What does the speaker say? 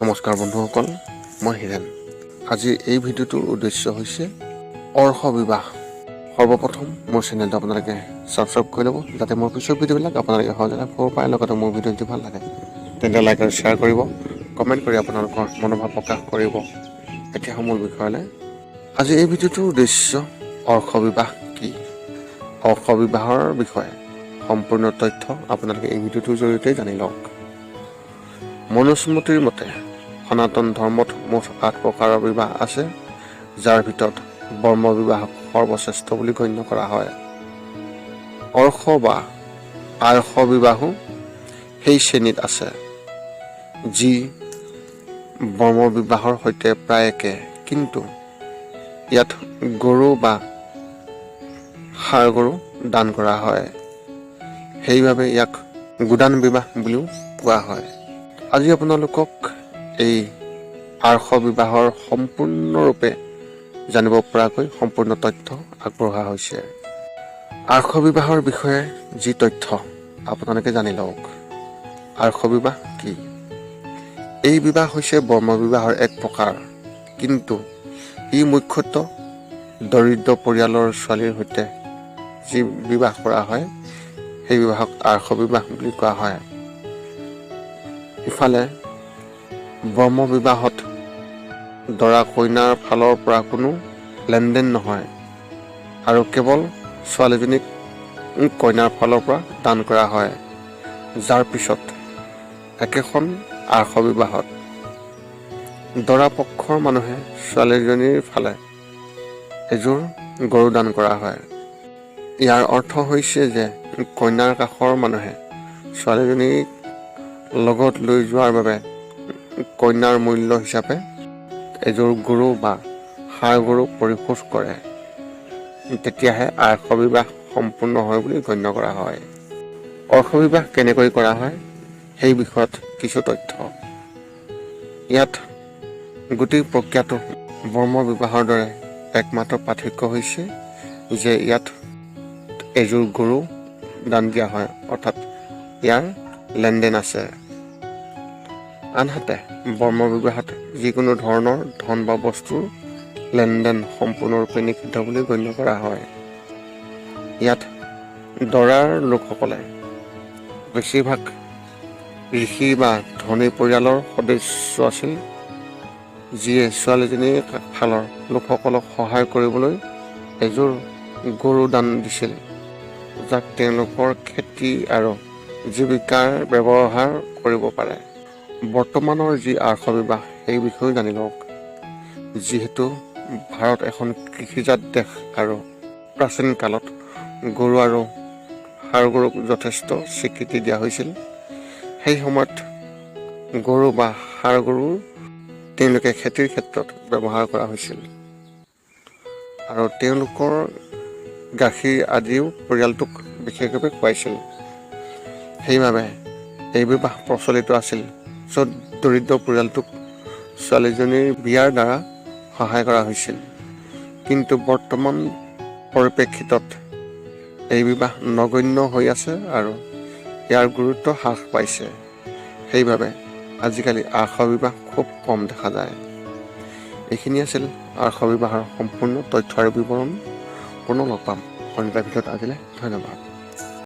নমস্কাৰ বন্ধুসকল, মই হীৰেণ। আজি এই ভিডিঅ'টোৰ উদ্দেশ্য হৈছে অৰ্শ বিবাহ। সৰ্বপ্ৰথম মোৰ চেনেলটো আপোনালোকে ছাবস্ক্ৰাইব কৰি ল'ব, যাতে মোৰ পিছৰ ভিডিঅ'বিলাক আপোনালোকে সহজতে পাব পাৰে, লগতে মোৰ ভিডিঅ' ভালো লাগে, তেন্তে লাইক আৰু শ্বেয়াৰ কৰিব কমেণ্ট কৰি আপোনালোকৰ মনোভাৱ প্ৰকাশ কৰিব। এতিয়া মূল বিষয়লৈ। আজি এই ভিডিঅ'টোৰ উদ্দেশ্য অৰ্শ বিবাহ কি? অৰ্শ বিবাহৰ বিষয়ে সম্পূৰ্ণ তথ্য আপোনালোকে এই ভিডিঅ'টোৰ জৰিয়তে জানি লওক। মনুস্মৃতিৰ মতে সনাতন ধৰ্মত মুঠ আঠ প্ৰকাৰৰ বিবাহ আছে যাৰ ভিতৰত বৰ্ম বিবাহক সৰ্বশ্ৰেষ্ঠ বুলি গণ্য কৰা হয়। অৰ্শ বা আৰ্শ বিবাহো সেই শ্ৰেণীত আছে যি বৰ্ম বিবাহৰ সৈতে প্ৰায় একে। কিন্তু ইয়াত গৰু বা ষাঁড় গৰু দান কৰা হয়। সেইবাবে ইয়াক গোদান বিবাহ বুলিও কোৱা হয়। আজি আপোনালোকক এই আৰ্শ বিবাহৰ সম্পূৰ্ণৰূপে জানিব পৰাকৈ সম্পূৰ্ণ তথ্য আগবঢ়োৱা হৈছে। আৰ্শ বিবাহৰ বিষয়ে যি তথ্য আপোনালোকে জানি লওক। আৰ্শ বিবাহ কি? এই বিবাহ হৈছে বৰ্ম বিবাহৰ এক প্ৰকাৰ। কিন্তু ই মুখ্যতঃ দৰিদ্ৰ পৰিয়ালৰ ছোৱালীৰ সৈতে যি বিবাহ কৰা হয় সেই বিবাহক আৰ্শ বিবাহ বুলি কোৱা হয়। ইফালে ব্ৰহ্ম বিবাহত দৰা কইনাৰ ফালৰ পৰা কোনো লেনদেন নহয় আৰু কেৱল ছোৱালীজনীক কইনাৰ ফালৰ পৰা দান কৰা হয় যাৰ পিছত একেখন আৰ্শ বিবাহত দৰা পক্ষৰ মানুহে ছোৱালীজনীৰ ফালে এযোৰ গৰু দান কৰা হয়। ইয়াৰ অৰ্থ হৈছে যে কইনাৰ কাষৰ মানুহে ছোৱালীজনীক লগত লৈ যোৱাৰ বাবে কইনাৰ মূল্য হিচাপে এযোৰ গৰু বা ষাঁড় গৰু পৰিশোধ কৰে। তেতিয়াহে আৰ্শ বিবাহ সম্পূৰ্ণ হয় বুলি গণ্য কৰা হয়। অৰ্শ বিবাহ কেনেকৈ কৰা হয় সেই বিষয়ত কিছু তথ্য। ইয়াত গোটেই প্ৰক্ৰিয়াটো বৰ্ম বিবাহৰ দৰে একমাত্ৰ পাৰ্থক্য হৈছে যে ইয়াত এযোৰ গৰু দান দিয়া হয়। অৰ্থাৎ ইয়াৰ লেনদেন আছে। আনহাতে বৰ্ম বিবাহত যিকোনো ধৰণৰ ধন বা বস্তুৰ লেনদেন সম্পূৰ্ণৰূপে নিষিদ্ধ বুলি গণ্য কৰা হয়। ইয়াত দৰাৰ লোকসকলে বেছিভাগ ঋষি বা ধনী পৰিয়ালৰ সদস্য আছিল যিয়ে ছোৱালীজনীৰ ফালৰ লোকসকলক সহায় কৰিবলৈ এযোৰ গৰু দান দিছিল যাক তেওঁলোকৰ খেতি আৰু জীৱিকাৰ ব্যৱহাৰ কৰিব পাৰে। বৰ্তমানৰ যি আৰ্শ বিবাহ সেই বিষয়েও জানি লওক। যিহেতু ভাৰত এখন কৃষিজাত দেশ আৰু প্ৰাচীন কালত গৰু আৰু ষাঁড় গৰুক যথেষ্ট স্বীকৃতি দিয়া হৈছিল, সেই সময়ত গৰু বা ষাঁড় গৰু তেওঁলোকে খেতিৰ ক্ষেত্ৰত ব্যৱহাৰ কৰা হৈছিল। আৰু তেওঁলোকৰ গাখীৰ আদিও পৰিয়ালটোক বিশেষভাৱে খুৱাইছিল। সেইবাবে এই বিবাহ প্ৰচলিত আছিল। য'ত দৰিদ্ৰ পৰিয়ালটোক ছোৱালীজনীৰ বিয়াৰ দ্বাৰা সহায় কৰা হৈছিল। কিন্তু বৰ্তমান পৰিপ্ৰেক্ষিতত এই বিবাহ নগণ্য হৈ আছে আৰু ইয়াৰ গুৰুত্ব হ্ৰাস পাইছে। সেইবাবে আজিকালি আৰ্শ বিবাহ খুব কম দেখা যায়। এইখিনি আছিল আৰ্শ বিবাহৰ সম্পূৰ্ণ তথ্য আৰু বিৱৰণ। পুনৰ লগ পাম। এটা ভিডিঅ'ত আজিলৈ। ধন্যবাদ।